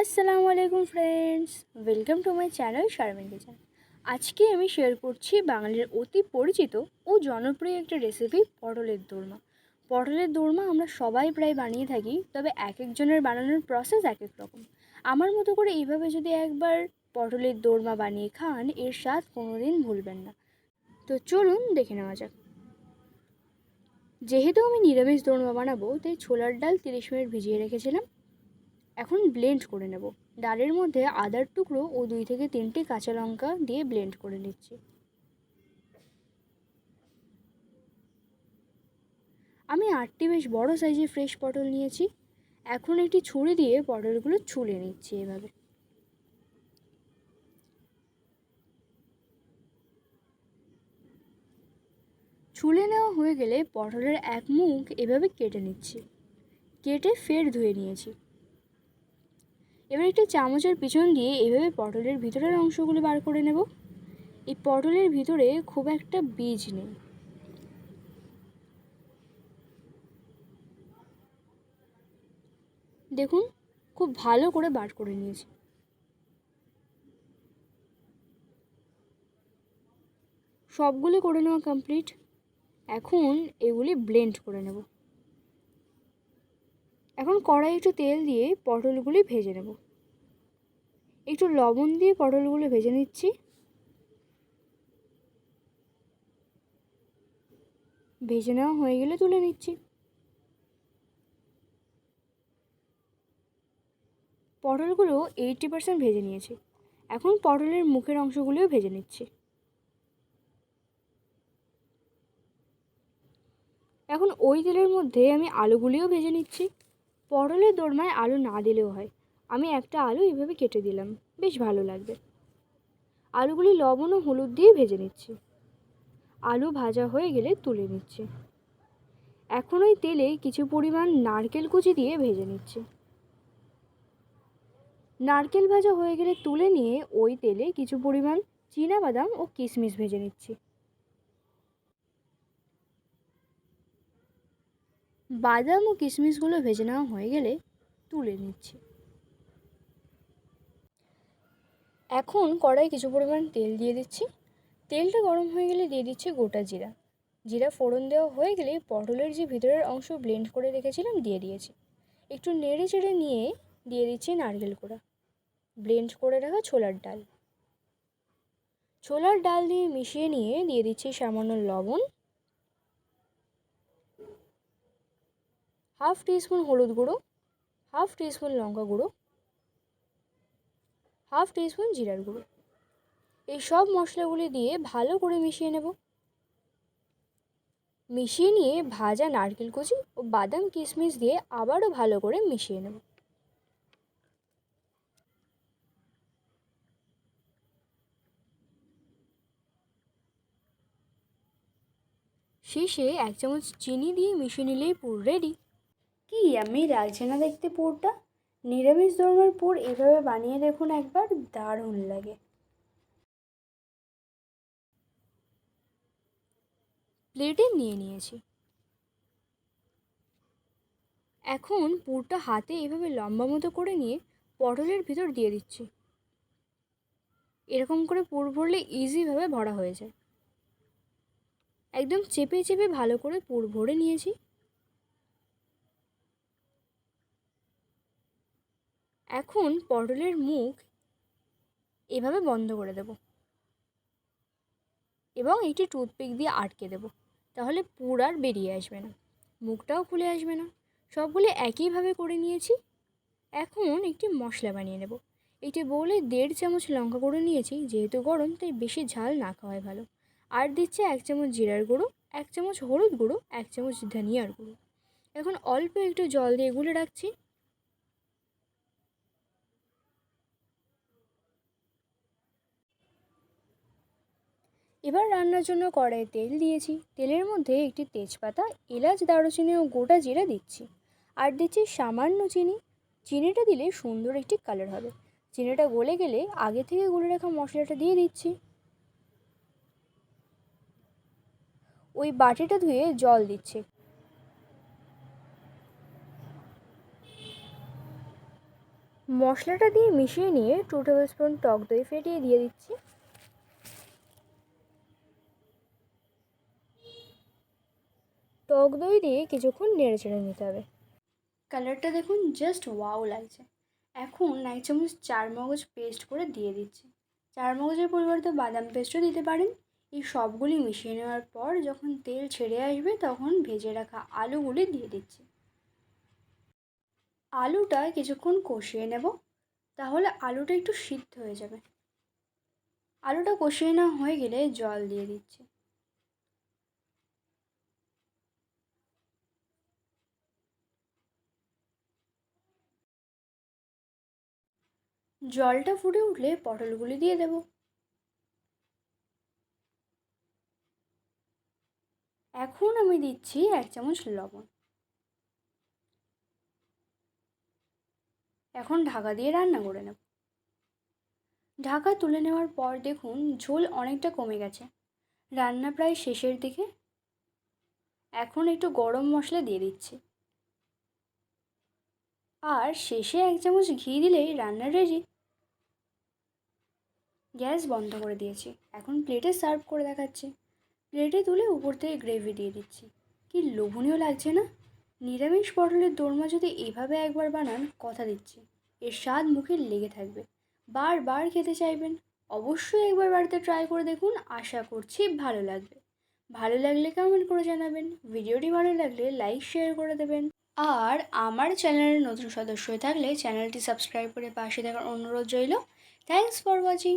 আসসালামু আলাইকুম friends welcome to my channel Sharmin kitchen আজকে আমি শেয়ার করছি বাঙালির অতি পরিচিত ও জনপ্রিয় একটা রেসিপি পটলের দোরমা। পটলের দোরমা আমরা সবাই প্রায় বানিয়ে থাকি, তবে এক একজনের বানানোর প্রসেস এক এক রকম। আমার মতো করে এইভাবে যদি একবার পটলের দোরমা বানিয়ে খান, এর স্বাদ কোনোদিন ভুলবেন না। তো চলুন দেখে নেওয়া যাক। যেহেতু আমি নিরামিষ দোরমা বানাবো, তাই ছোলার ডাল তিরিশ মিনিট ভিজিয়ে রেখেছিলাম। এখন ব্লেন্ড করে নেব। ডালের মধ্যে আদার টুকরো ও দুই থেকে তিনটে কাঁচা লঙ্কা দিয়ে ব্লেন্ড করে নিচ্ছি। আমি আটটি বেশ বড় সাইজের ফ্রেশ পটল নিয়েছি। এখন একটি ছুরি দিয়ে পটলগুলো ছুলে নিচ্ছি এভাবে। ছুলে নেওয়া হয়ে গেলে পটলের এক মুখ এভাবে কেটে নিচ্ছি। কেটে ফের ধুয়ে নিয়েছি। এবার একটি চামচের পিছন দিয়ে এভাবে পটলের ভিতরের অংশগুলো বার করে নেব। এই পটলের ভিতরে খুব একটা বীজ নেই। দেখুন, খুব ভালো করে বার করে নিয়েছি। সবগুলি করে নেওয়া কমপ্লিট এখন এগুলি ব্লেন্ড করে নেব। এখন কড়াই একটু তেল দিয়ে পটলগুলি ভেজে নেব। একটু লবণ দিয়ে পটলগুলো ভেজে নিচ্ছি। ভেজে নেওয়া হয়ে গেলে তুলে নিচ্ছি। পটলগুলো এইটটি পার্সেন্ট ভেজে নিয়েছি। এখন পটলের মুখের অংশগুলিও ভেজে নিচ্ছি। এখন ওই তেলের মধ্যে আমি আলুগুলিও ভেজে নিচ্ছি। পটলের দোরমায় আলু না দিলেও হয়। আমি একটা আলু এইভাবে কেটে দিলাম। বেশ ভালো লাগবে। আলুগুলি লবণ ও হলুদ দিয়ে ভেজে নিচ্ছি। আলু ভাজা হয়ে গেলে তুলে নিচ্ছি। এখন ওই তেলে কিছু পরিমাণ নারকেল কুচি দিয়ে ভেজে নিচ্ছি। নারকেল ভাজা হয়ে গেলে তুলে নিয়ে ওই তেলে কিছু পরিমাণ বাদাম ও কিশমিশ ভেজে নিচ্ছি। বাদাম ও কিশমিশগুলো ভেজে নেওয়া হয়ে গেলে তুলে নিচ্ছি। এখন কড়াই কিছু পরিমাণ তেল দিয়ে দিচ্ছি। তেলটা গরম হয়ে গেলে দিয়ে দিচ্ছি গোটা জিরা। জিরা ফোড়ন দেওয়া হয়ে গেলে পটলের যে ভিতরের অংশ ব্লেন্ড করে রেখেছিলাম দিয়ে দিয়েছি। একটু নেড়ে চেড়ে নিয়ে দিয়ে দিচ্ছি নারকেল কোড়া। ব্লেন্ড করে রাখা ছোলার ডাল। ছোলার ডাল দিয়ে মিশিয়ে নিয়ে দিয়ে দিচ্ছি সামান্য লবণ। হাফ টিস্পুন হলুদ গুঁড়ো, হাফ টিস্পুন লঙ্কা গুঁড়ো, হাফ টিস্পুন জিরার গুঁড়ো। এই সব মশলাগুলি দিয়ে ভালো করে মিশিয়ে নেব। মিশিয়ে নিয়ে ভাজা নারকেল কুচি ও বাদাম কিশমিশ দিয়ে আবারও ভালো করে মিশিয়ে নেব। শেষে এক চামচ চিনি দিয়ে মিশিয়ে নিলেই পুর রেডি। কি আমি লাগছে না দেখতে পুরটা? নিরামিষ ধর্মের পুর এভাবে বানিয়ে দেখুন একবার, দারুণ লাগে। প্লেটে নিয়ে নিয়েছি। এখন পুরটা হাতে এভাবে লম্বা মতো করে নিয়ে পটলের ভিতর দিয়ে দিচ্ছি। এরকম করে পুর ভরলে ইজিভাবে ভরা হয়ে যায়। একদম চেপে চেপে ভালো করে পুর ভরে নিয়েছি। এখন পটলের মুখ এভাবে বন্ধ করে দেব। এবং একটি টুথপিক দিয়ে আটকে দেব। তাহলে পুর আর বেরিয়ে আসবে না। মুখটাও খুলে আসবে না। সবগুলো একইভাবে করে নিয়েছি। এখন একটি মশলা বানিয়ে নেব। একটি বলে দেড় চামচ লঙ্কা গুঁড়ো নিয়েছি, যেহেতু গরম, তাই বেশি ঝাল না খাওয়াই ভালো। আর দিচ্ছে এক চামচ জিরার গুঁড়ো, এক চামচ হলুদ গুঁড়ো, এক চামচ ধনিয়ার গুঁড়ো। এখন অল্প একটু জল দিয়ে গুলে রাখছি। এবার রান্নার জন্য কড়াইয়ে তেল দিয়েছি। তেলের মধ্যে একটি তেজপাতা, এলাচ, দারুচিনি ও গোটা জিরা দিচ্ছি। আর দিচ্ছি সামান্য চিনি। চিনিটা দিলে সুন্দর একটি কালার হবে। চিনিটা গলে গেলে আগে থেকে গুলে রাখা মশলাটা দিয়ে দিচ্ছি। ওই বাটিটা ধুয়ে জল দিচ্ছে। মশলাটা দিয়ে মিশিয়ে নিয়ে টু টেবিল স্পুন টক দই ফেটিয়ে দিয়ে দিচ্ছি। টক দই দিয়ে কিছুক্ষণ নেড়ে চেড়ে নিতে হবে। কালারটা দেখুন জাস্ট ওয়াও লাগছে। এখন এক চামচ চার মগজ পেস্ট করে দিয়ে দিচ্ছি। চার মগজের পরিবর্তে বাদাম পেস্টও দিতে পারেন। এই সবগুলি মিশিয়ে নেওয়ার পর যখন তেল ছেড়ে আসবে, তখন ভেজে রাখা আলুগুলি দিয়ে দিচ্ছি। আলুটা কিছুক্ষণ কষিয়ে নেব, তাহলে আলুটা একটু সিদ্ধ হয়ে যাবে। আলুটা কষিয়ে নেওয়া হয়ে গেলে জল দিয়ে দিচ্ছি। জলটা ফুটে উঠলে পটলগুলি দিয়ে দেব। এখন আমি দিচ্ছি এক চামচ লবণ। এখন ঢাকা দিয়ে রান্না করে নেব। ঢাকা তুলে নেওয়ার পর দেখুন ঝোল অনেকটা কমে গেছে। রান্না প্রায় শেষের দিকে। এখন একটু গরম মশলা দিয়ে দিচ্ছি। আর শেষে এক চামচ ঘি দিলেই রান্না রেডি গ্যাস বন্ধ করে দিয়েছি। এখন প্লেটে সার্ভ করে দেখাচ্ছি। প্লেটে তুলে উপর থেকে গ্রেভি দিয়ে দিচ্ছি। কি লোভনীয় লাগছে না? নিরামিষ পটলের দোরমা যদি এভাবে একবার বানান, কথা দিচ্ছি। এর স্বাদ মুখে লেগে থাকবে। বারবার খেতে চাইবেন? অবশ্যই একবার বাড়িতে ট্রাই করে দেখুন, আশা করছি ভালো লাগবে। ভালো লাগলে কমেন্ট করে জানাবেন। ভিডিওটি ভালো লাগলে লাইক শেয়ার করে দেবেন। আর আমার চ্যানেলের নতুন সদস্য হয়ে থাকলে চ্যানেলটি সাবস্ক্রাইব করে পাশে থাকার অনুরোধ রইল। Thanks for watching